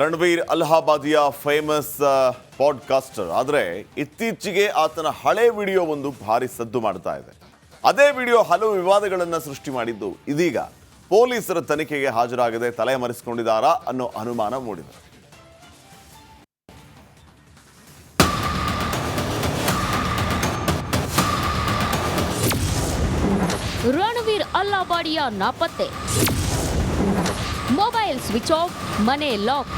Ranveer Allahbadia famous podcaster ಆದರೆ ಇತ್ತೀಚೆಗೆ ಆತನ ಹಳೆ ವಿಡಿಯೋ ಒಂದು ಭಾರಿ ಸದ್ದು ಮಾಡ್ತಾ ಇದೆ. ಅದೇ ವಿಡಿಯೋ ಹಲವು ವಿವಾದಗಳನ್ನು ಸೃಷ್ಟಿ ಮಾಡಿದ್ದು ಇದೀಗ ಪೊಲೀಸರ ತನಿಖೆಗೆ ಹಾಜರಾಗದೆ ತಲೆಮರೆಸಿಕೊಂಡಿದ್ದಾರಾ ಅನ್ನೋ ಅನುಮಾನ ಮೂಡಿದೆ. ರಣವೀರ್ ಅಲ್ಲಾಬಾಡಿಯ ನಾಪತ್ತೆ. ಮೊಬೈಲ್ ಸ್ವಿಚ್ ಆಫ್ ಮನೆ ಲಾಕ್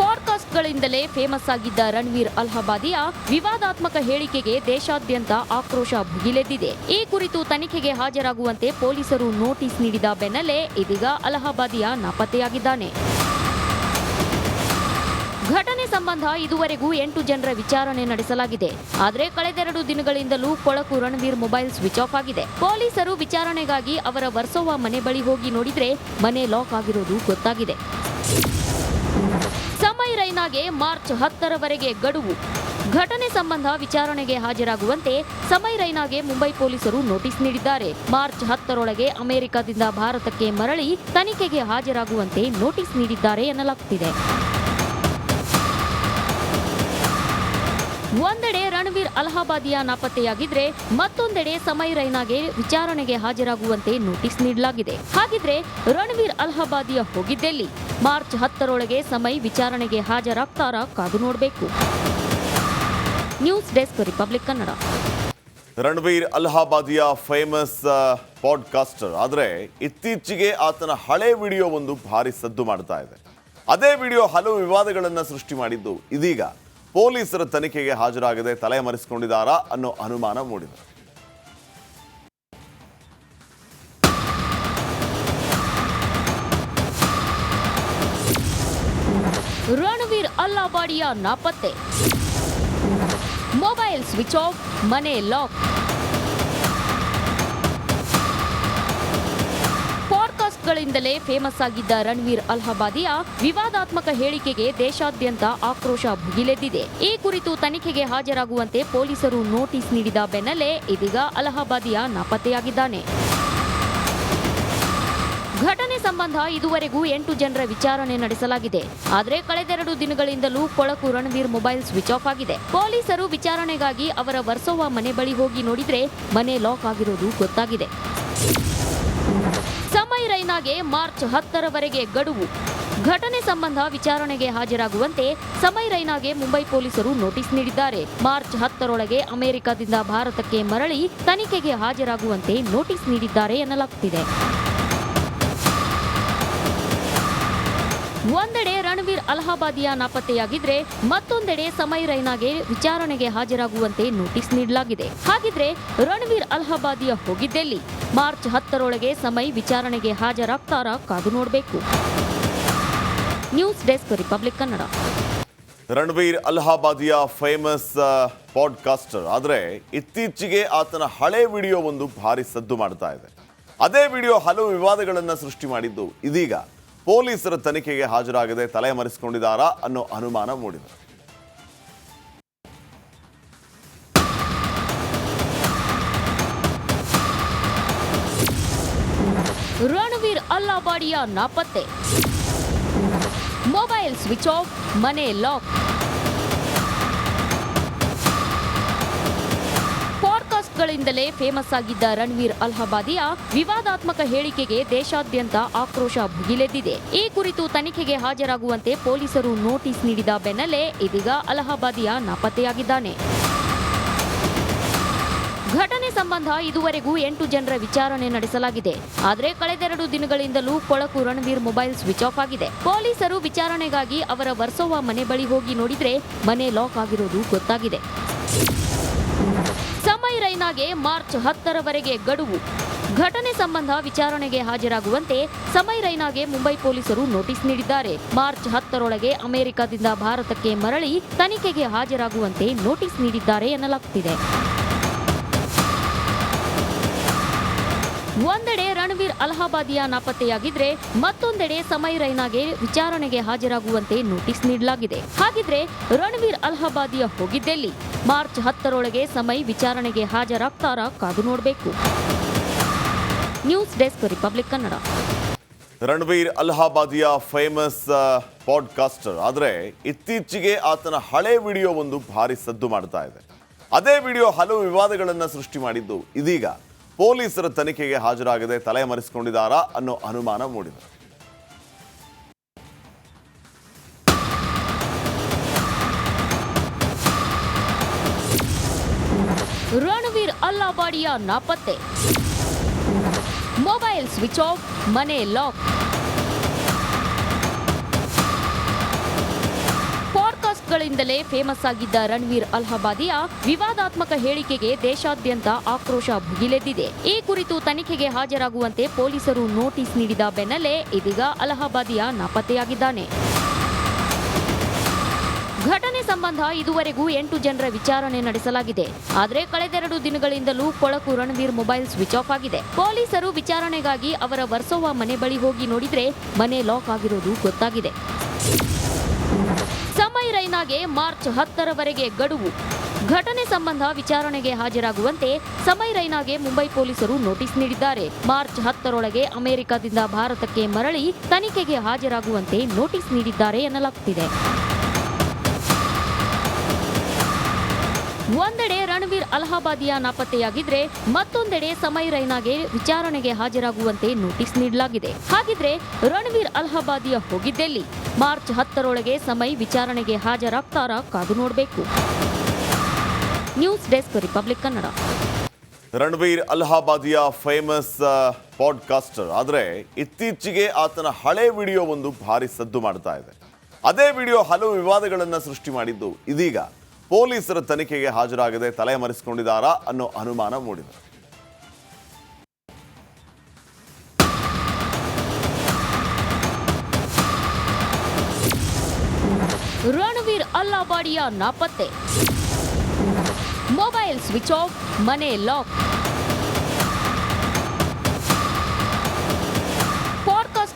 ಪಾಡ್ಕಾಸ್ಟ್ಗಳಿಂದಲೇ ಫೇಮಸ್ ಆಗಿದ್ದ ರಣವೀರ್ ಅಲ್ಹಾಬಾದಿಯ ವಿವಾದಾತ್ಮಕ ಹೇಳಿಕೆಗೆ ದೇಶಾದ್ಯಂತ ಆಕ್ರೋಶ ಭುಗಿಲೆದ್ದಿದೆ. ಈ ಕುರಿತು ತನಿಖೆಗೆ ಹಾಜರಾಗುವಂತೆ ಪೊಲೀಸರು ನೋಟಿಸ್ ನೀಡಿದ ಬೆನ್ನಲ್ಲೇ ಇದೀಗ ಅಲಹಾಬಾದಿಯ ನಾಪತ್ತೆಯಾಗಿದ್ದಾನೆ. ಘಟನೆ ಸಂಬಂಧ ಇದುವರೆಗೂ ಎಂಟು ಜನರ ವಿಚಾರಣೆ ನಡೆಸಲಾಗಿದೆ. ಆದರೆ ಕಳೆದೆರಡು ದಿನಗಳಿಂದಲೂ ಕೊಳಕು ರಣವೀರ್ ಮೊಬೈಲ್ ಸ್ವಿಚ್ ಆಫ್ ಆಗಿದೆ. ಪೊಲೀಸರು ವಿಚಾರಣೆಗಾಗಿ ಅವರ ವರ್ಸೋವಾ ಮನೆ ಬಳಿ ಹೋಗಿ ನೋಡಿದ್ರೆ ಮನೆ ಲಾಕ್ ಆಗಿರೋದು ಗೊತ್ತಾಗಿದೆ. ಸಮಯ ರೈನಾಗೆ ಮಾರ್ಚ್ ಹತ್ತರವರೆಗೆ ಗಡುವು. ಘಟನೆ ಸಂಬಂಧ ವಿಚಾರಣೆಗೆ ಹಾಜರಾಗುವಂತೆ ಸಮಯ್ ರೈನಾಗೆ ಮುಂಬೈ ಪೊಲೀಸರು ನೋಟಿಸ್ ನೀಡಿದ್ದಾರೆ. ಮಾರ್ಚ್ ಹತ್ತರೊಳಗೆ ಅಮೆರಿಕದಿಂದ ಭಾರತಕ್ಕೆ ಮರಳಿ ತನಿಖೆಗೆ ಹಾಜರಾಗುವಂತೆ ನೋಟಿಸ್ ನೀಡಿದ್ದಾರೆ ಎನ್ನಲಾಗುತ್ತಿದೆ. ಒಂದೆಡೆ ರಣವೀರ್ ಅಲಹಾಬಾದಿಯಾ ನಾಪತ್ತೆಯಾಗಿದ್ರೆ ಮತ್ತೊಂದೆಡೆ ಸಮಯ್ ರೈನಾಗೆ ವಿಚಾರಣೆಗೆ ಹಾಜರಾಗುವಂತೆ ನೋಟಿಸ್ ನೀಡಲಾಗಿದೆ. ಹಾಗಿದ್ರೆ ರಣವೀರ್ ಅಲಹಾಬಾದಿಯ ಹೋಗಿದ್ದೆಲ್ಲಿ? ಮಾರ್ಚ್ ಹತ್ತರೊಳಗೆ ಸಮಯ್ ವಿಚಾರಣೆಗೆ ಹಾಜರಾಗ್ತಾರಾ ಕಾದು ನೋಡಬೇಕು. News desk republic Kannada. Ranveer Allahbadia famous podcaster. ಆದರೆ ಇತ್ತೀಚೆಗೆ ಆತನ ಹಳೆ ವಿಡಿಯೋ ಒಂದು ಭಾರಿ ಸದ್ದು ಮಾಡ್ತಾ ಇದೆ. ಅದೇ ವಿಡಿಯೋ ಹಲವು ವಿವಾದಗಳನ್ನು ಸೃಷ್ಟಿ ಮಾಡಿದ್ದು ಇದೀಗ. ಪೊಲೀಸರ ತನಿಖೆಗೆ ಹಾಜರಾಗದೆ ತಲೆಮರೆಸಿಕೊಂಡಿದ್ದಾರಾ ಅನ್ನೋ ಅನುಮಾನ ಮೂಡಿದೆ. ರಣವೀರ್ ಅಲ್ಲಾಬಾಡಿಯ ನಾಪತ್ತೆ. ಮೊಬೈಲ್ ಸ್ವಿಚ್ ಆಫ್ ಮನೆ ಲಾಕ್ ಪಾಡ್ಕಾಸ್ಟ್ಗಳಿಂದಲೇ ಫೇಮಸ್ ಆಗಿದ್ದ ರಣವೀರ್ ಅಲಹಾಬಾದಿಯ ವಿವಾದಾತ್ಮಕ ಹೇಳಿಕೆಗೆ ದೇಶಾದ್ಯಂತ ಆಕ್ರೋಶ ಭುಗಿಲೆದ್ದಿದೆ. ಈ ಕುರಿತು ತನಿಖೆಗೆ ಹಾಜರಾಗುವಂತೆ ಪೊಲೀಸರು ನೋಟಿಸ್ ನೀಡಿದ ಬೆನ್ನಲ್ಲೇ ಇದೀಗ ಅಲಹಾಬಾದಿಯ ನಾಪತ್ತೆಯಾಗಿದ್ದಾನೆ. ಘಟನೆ ಸಂಬಂಧ ಇದುವರೆಗೂ ಎಂಟು ಜನರ ವಿಚಾರಣೆ ನಡೆಸಲಾಗಿದೆ. ಆದರೆ ಕಳೆದೆರಡು ದಿನಗಳಿಂದಲೂ ಕೊಳಕು ರಣವೀರ್ ಮೊಬೈಲ್ ಸ್ವಿಚ್ ಆಫ್ ಆಗಿದೆ. ಪೊಲೀಸರು ವಿಚಾರಣೆಗಾಗಿ ಅವರ ವರ್ಸೋವಾ ಮನೆ ಬಳಿ ಹೋಗಿ ನೋಡಿದ್ರೆ ಮನೆ ಲಾಕ್ ಆಗಿರೋದು ಗೊತ್ತಾಗಿದೆ. ರೈನಾಗೆ ಮಾರ್ಚ್ ಹತ್ತರವರೆಗೆ ಗಡುವು. ಘಟನೆ ಸಂಬಂಧ ವಿಚಾರಣೆಗೆ ಹಾಜರಾಗುವಂತೆ ಸಮಯ್ ರೈನಾಗೆ ಮುಂಬೈ ಪೊಲೀಸರು ನೋಟಿಸ್ ನೀಡಿದ್ದಾರೆ. ಮಾರ್ಚ್ ಹತ್ತರೊಳಗೆ ಅಮೆರಿಕದಿಂದ ಭಾರತಕ್ಕೆ ಮರಳಿ ತನಿಖೆಗೆ ಹಾಜರಾಗುವಂತೆ ನೋಟಿಸ್ ನೀಡಿದ್ದಾರೆ ಎನ್ನಲಾಗುತ್ತಿದೆ. ಒಂದೆಡೆ ರಣವೀರ್ ಅಲಹಾಬಾದಿಯ ನಾಪತ್ತೆಯಾಗಿದ್ರೆ ಮತ್ತೊಂದೆಡೆ ಸಮಯ್ ರೈನಾಗೆ ವಿಚಾರಣೆಗೆ ಹಾಜರಾಗುವಂತೆ ನೋಟಿಸ್ ನೀಡಲಾಗಿದೆ. ಹಾಗಿದ್ರೆ ರಣವೀರ್ ಅಲಹಾಬಾದಿಯ ಹೋಗಿದ್ದೆಲ್ಲಿ? ಮಾರ್ಚ್ ಹತ್ತರೊಳಗೆ ಸಮಯ್ ವಿಚಾರಣೆಗೆ ಹಾಜರಾಗ್ತಾರಾ ಕಾದು ನೋಡಬೇಕು. News desk republic Kannada. Ranveer Allahbadia famous podcaster. ಆದರೆ ಇತ್ತೀಚೆಗೆ ಆತನ ಹಳೆ ವಿಡಿಯೋ ಒಂದು ಭಾರಿ ಸದ್ದು ಮಾಡ್ತಾ ಇದೆ. ಅದೇ ವಿಡಿಯೋ ಹಲವು ವಿವಾದಗಳನ್ನು ಸೃಷ್ಟಿ ಮಾಡಿದ್ದು ಇದೀಗ. ಪೊಲೀಸರ ತನಿಖೆಗೆ ಹಾಜರಾಗದೆ ತಲೆಮರೆಸಿಕೊಂಡಿದ್ದಾರಾ ಅನ್ನೋ ಅನುಮಾನ ಮೂಡಿದೆ. ರಣವೀರ್ ಅಲ್ಲಾಬಾಡಿಯ ನಾಪತ್ತೆ. ಮೊಬೈಲ್ ಸ್ವಿಚ್ ಆಫ್ ಮನೆ ಲಾಕ್ ಪಾಡ್ಕಾಸ್ಟ್ಗಳಿಂದಲೇ ಫೇಮಸ್ ಆಗಿದ್ದ ರಣವೀರ್ ಅಲಹಾಬಾದಿಯ ವಿವಾದಾತ್ಮಕ ಹೇಳಿಕೆಗೆ ದೇಶಾದ್ಯಂತ ಆಕ್ರೋಶ ಭುಗಿಲೆದ್ದಿದೆ. ಈ ಕುರಿತು ತನಿಖೆಗೆ ಹಾಜರಾಗುವಂತೆ ಪೊಲೀಸರು ನೋಟಿಸ್ ನೀಡಿದ ಬೆನ್ನಲ್ಲೇ ಇದೀಗ ಅಲಹಾಬಾದಿಯ ನಾಪತ್ತೆಯಾಗಿದ್ದಾನೆ. ಘಟನೆ ಸಂಬಂಧ ಇದುವರೆಗೂ ಎಂಟು ಜನರ ವಿಚಾರಣೆ ನಡೆಸಲಾಗಿದೆ. ಆದರೆ ಕಳೆದೆರಡು ದಿನಗಳಿಂದಲೂ ಕೊಳಕು ರಣವೀರ್ ಮೊಬೈಲ್ ಸ್ವಿಚ್ ಆಫ್ ಆಗಿದೆ. ಪೊಲೀಸರು ವಿಚಾರಣೆಗಾಗಿ ಅವರ ವರ್ಸೋವಾ ಮನೆ ಬಳಿ ಹೋಗಿ ನೋಡಿದ್ರೆ ಮನೆ ಲಾಕ್ ಆಗಿರೋದು ಗೊತ್ತಾಗಿದೆ. ಸಮಯ್ ರೈನಾಗೆ ಮಾರ್ಚ್ ಹತ್ತರವರೆಗೆ ಗಡುವು. ಘಟನೆ ಸಂಬಂಧ ವಿಚಾರಣೆಗೆ ಹಾಜರಾಗುವಂತೆ ಸಮಯ್ ರೈನಾಗೆ ಮುಂಬೈ ಪೊಲೀಸರು ನೋಟಿಸ್ ನೀಡಿದ್ದಾರೆ. ಮಾರ್ಚ್ ಹತ್ತರೊಳಗೆ ಅಮೆರಿಕದಿಂದ ಭಾರತಕ್ಕೆ ಮರಳಿ ತನಿಖೆಗೆ ಹಾಜರಾಗುವಂತೆ ನೋಟಿಸ್ ನೀಡಿದ್ದಾರೆ ಎನ್ನಲಾಗುತ್ತಿದೆ. ಒಂದೆಡೆ ರಣವೀರ್ ಅಲಹಾಬಾದಿಯ ನಾಪತ್ತೆಯಾಗಿದ್ರೆ ಮತ್ತೊಂದೆಡೆ ಸಮಯ್ ರೈನಾಗೆ ವಿಚಾರಣೆಗೆ ಹಾಜರಾಗುವಂತೆ ನೋಟಿಸ್ ನೀಡಲಾಗಿದೆ. ಹಾಗಿದ್ರೆ ರಣವೀರ್ ಅಲಹಾಬಾದಿಯ ಹೋಗಿದ್ದೆಲ್ಲಿ? ಮಾರ್ಚ್ ಹತ್ತರೊಳಗೆ ಸಮಯ್ ವಿಚಾರಣೆಗೆ ಹಾಜರಾಗ್ತಾರಾ ಕಾದು ನೋಡಬೇಕು. News desk republic Kannada. Ranveer Allahbadia famous podcaster. ಆದರೆ ಇತ್ತೀಚೆಗೆ ಆತನ ಹಳೆ ವಿಡಿಯೋ ಒಂದು ಭಾರಿ ಸದ್ದು ಮಾಡ್ತಾ ಇದೆ. ಅದೇ ವಿಡಿಯೋ ಹಲವು ವಿವಾದಗಳನ್ನು ಸೃಷ್ಟಿ ಮಾಡಿದ್ದು ಇದೀಗ. ಪೊಲೀಸರ ತನಿಖೆಗೆ ಹಾಜರಾಗದೆ ತಲೆ ಮರೆಸಿಕೊಂಡಿದ್ದಾರಾ ಅನ್ನೋ ಅನುಮಾನ ಮೂಡಿದೆ. ರಣವೀರ್ ಅಲ್ಲಾಬಾಡಿಯ ನಾಪತ್ತೆ. ಮೊಬೈಲ್ ಸ್ವಿಚ್ ಆಫ್, ಮನೆ ಲಾಕ್. ಪಾಡ್ಕಾಸ್ಟ್ಗಳಿಂದಲೇ ಫೇಮಸ್ ಆಗಿದ್ದ ರಣವೀರ್ ಅಲಹಾಬಾದಿಯ ವಿವಾದಾತ್ಮಕ ಹೇಳಿಕೆಗೆ ದೇಶಾದ್ಯಂತ ಆಕ್ರೋಶ ಭುಗಿಲೆದ್ದಿದೆ. ಈ ಕುರಿತು ತನಿಖೆಗೆ ಹಾಜರಾಗುವಂತೆ ಪೊಲೀಸರು ನೋಟಿಸ್ ನೀಡಿದ ಬೆನ್ನಲ್ಲೇ ಇದೀಗ ಅಲಹಾಬಾದಿಯ ನಾಪತ್ತೆಯಾಗಿದ್ದಾನೆ. ಘಟನೆ ಸಂಬಂಧ ಇದುವರೆಗೂ ಎಂಟು ಜನರ ವಿಚಾರಣೆ ನಡೆಸಲಾಗಿದೆ. ಆದರೆ ಕಳೆದೆರಡು ದಿನಗಳಿಂದಲೂ ಕೊಳಕು ರಣವೀರ್ ಮೊಬೈಲ್ ಸ್ವಿಚ್ ಆಫ್ ಆಗಿದೆ. ಪೊಲೀಸರು ವಿಚಾರಣೆಗಾಗಿ ಅವರ ವರ್ಸೋವಾ ಮನೆ ಬಳಿ ಹೋಗಿ ನೋಡಿದ್ರೆ ಮನೆ ಲಾಕ್ ಆಗಿರೋದು ಗೊತ್ತಾಗಿದೆ. ಸಮಯ್ ರೈನಾಗೆ ಮಾರ್ಚ್ ಹತ್ತರವರೆಗೆ ಗಡುವು. ಘಟನೆ ಸಂಬಂಧ ವಿಚಾರಣೆಗೆ ಹಾಜರಾಗುವಂತೆ ಸಮಯ್ ರೈನಾಗೆ ಮುಂಬೈ ಪೊಲೀಸರು ನೋಟಿಸ್ ನೀಡಿದ್ದಾರೆ. ಮಾರ್ಚ್ ಹತ್ತರೊಳಗೆ ಅಮೆರಿಕದಿಂದ ಭಾರತಕ್ಕೆ ಮರಳಿ ತನಿಖೆಗೆ ಹಾಜರಾಗುವಂತೆ ನೋಟಿಸ್ ನೀಡಿದ್ದಾರೆ ಎನ್ನಲಾಗುತ್ತಿದೆ. ಒಂದೆಡೆ ರಣವೀರ್ ಅಲಹಾಬಾದಿಯ ನಾಪತ್ತೆಯಾಗಿದ್ರೆ ಮತ್ತೊಂದೆಡೆ ಸಮಯ್ ರೈನಾಗೆ ವಿಚಾರಣೆಗೆ ಹಾಜರಾಗುವಂತೆ ನೋಟಿಸ್ ನೀಡಲಾಗಿದೆ. ಹಾಗಿದ್ರೆ ರಣವೀರ್ ಅಲಹಾಬಾದಿಯ ಹೋಗಿದ್ದೆಲ್ಲಿ? ಮಾರ್ಚ್ ಹತ್ತರೊಳಗೆ ಸಮಯ ವಿಚಾರಣೆಗೆ ಹಾಜರಾಗ್ತಾರ ಕಾದು ನೋಡಬೇಕು. News desk republic Kannada. Ranbir Allahbadia famous podcaster. ಆದರೆ ಇತ್ತೀಚೆಗೆ ಆತನ ಹಳೆ ವಿಡಿಯೋ ಒಂದು ಭಾರಿ ಸದ್ದು ಮಾಡ್ತಾ ಇದೆ. ಅದೇ ವಿಡಿಯೋ ಹಲವು ವಿವಾದಗಳನ್ನು ಸೃಷ್ಟಿ ಮಾಡಿದ್ದು ಇದೀಗ ಪೊಲೀಸರ ತನಿಖೆಗೆ ಹಾಜರಾಗದೆ ತಲೆ ಮರೆಸಿಕೊಂಡಿದ್ದಾರಾ ಅನ್ನೋ ಅನುಮಾನ ಮೂಡಿದೆ. ರಣವೀರ್ ಅಲ್ಲಾಬಾಡಿಯ ನಾಪತ್ತೆ. ಮೊಬೈಲ್ ಸ್ವಿಚ್ ಆಫ್, ಮನೆ ಲಾಕ್.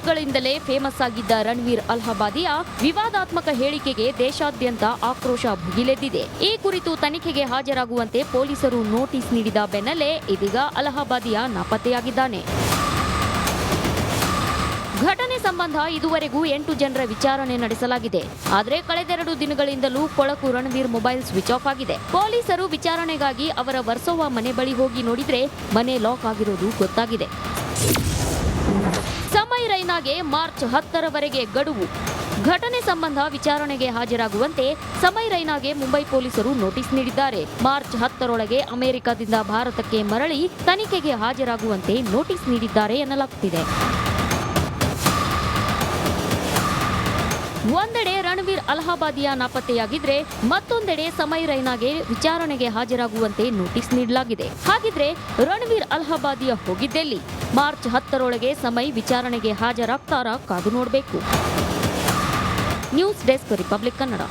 ಗಳಿಂದಲೇ ಫೇಮಸ್ ಆಗಿದ್ದ ರಣವೀರ್ ಅಲ್ಹಾಬಾದಿಯ ವಿವಾದಾತ್ಮಕ ಹೇಳಿಕೆಗೆ ದೇಶಾದ್ಯಂತ ಆಕ್ರೋಶ ಭುಗಿಲೆದ್ದಿದೆ. ಈ ಕುರಿತು ತನಿಖೆಗೆ ಹಾಜರಾಗುವಂತೆ ಪೊಲೀಸರು ನೋಟಿಸ್ ನೀಡಿದ ಬೆನ್ನಲ್ಲೇ ಇದೀಗ ಅಲಹಾಬಾದಿಯ ನಾಪತ್ತೆಯಾಗಿದ್ದಾನೆ. ಸಂಬಂಧ ಇದುವರೆಗೂ ಎಂಟು ಜನರ ವಿಚಾರಣೆ ನಡೆಸಲಾಗಿದೆ. ಆದರೆ ಕಳೆದೆರಡು ದಿನಗಳಿಂದಲೂ ಕೊಳಕು ರಣವೀರ್ ಮೊಬೈಲ್ ಸ್ವಿಚ್ ಆಫ್ ಆಗಿದೆ. ಪೊಲೀಸರು ವಿಚಾರಣೆಗಾಗಿ ಅವರ ವರ್ಸೋವಾ ಮನೆ ಬಳಿ ಹೋಗಿ ನೋಡಿದ್ರೆ ಮನೆ ಲಾಕ್ ಆಗಿರೋದು ಗೊತ್ತಾಗಿದೆ. ಸಮಯ ರೈನಾಗೆ ಮಾರ್ಚ್ ಹತ್ತರವರೆಗೆ ಗಡುವು. ಘಟನೆ ಸಂಬಂಧ ವಿಚಾರಣೆಗೆ ಹಾಜರಾಗುವಂತೆ ಸಮಯ್ ರೈನಾಗೆ ಮುಂಬೈ ಪೊಲೀಸರು ನೋಟಿಸ್ ನೀಡಿದ್ದಾರೆ. ಮಾರ್ಚ್ ಹತ್ತರೊಳಗೆ ಅಮೆರಿಕದಿಂದ ಭಾರತಕ್ಕೆ ಮರಳಿ ತನಿಖೆಗೆ ಹಾಜರಾಗುವಂತೆ ನೋಟಿಸ್ ನೀಡಿದ್ದಾರೆ ಎನ್ನಲಾಗುತ್ತಿದೆ. ಒಂದೆಡೆ ರಣವೀರ್ ಅಲಹಾಬಾದಿಯ ನಾಪತ್ತೆಯಾಗಿದ್ರೆ ಮತ್ತೊಂದೆಡೆ ಸಮಯ್ ರೈನಾಗೆ ವಿಚಾರಣೆಗೆ ಹಾಜರಾಗುವಂತೆ ನೋಟಿಸ್ ನೀಡಲಾಗಿದೆ. ಹಾಗಿದ್ರೆ ರಣವೀರ್ ಅಲಹಾಬಾದಿಯ ಹೋಗಿದ್ದಲ್ಲಿ? ಮಾರ್ಚ್ ಹತ್ತರೊಳಗೆ ಸಮಯ್ ವಿಚಾರಣೆಗೆ ಹಾಜರಾಗ್ತಾರಾ ಕಾದು ನೋಡಬೇಕು. News desk republic Kannada.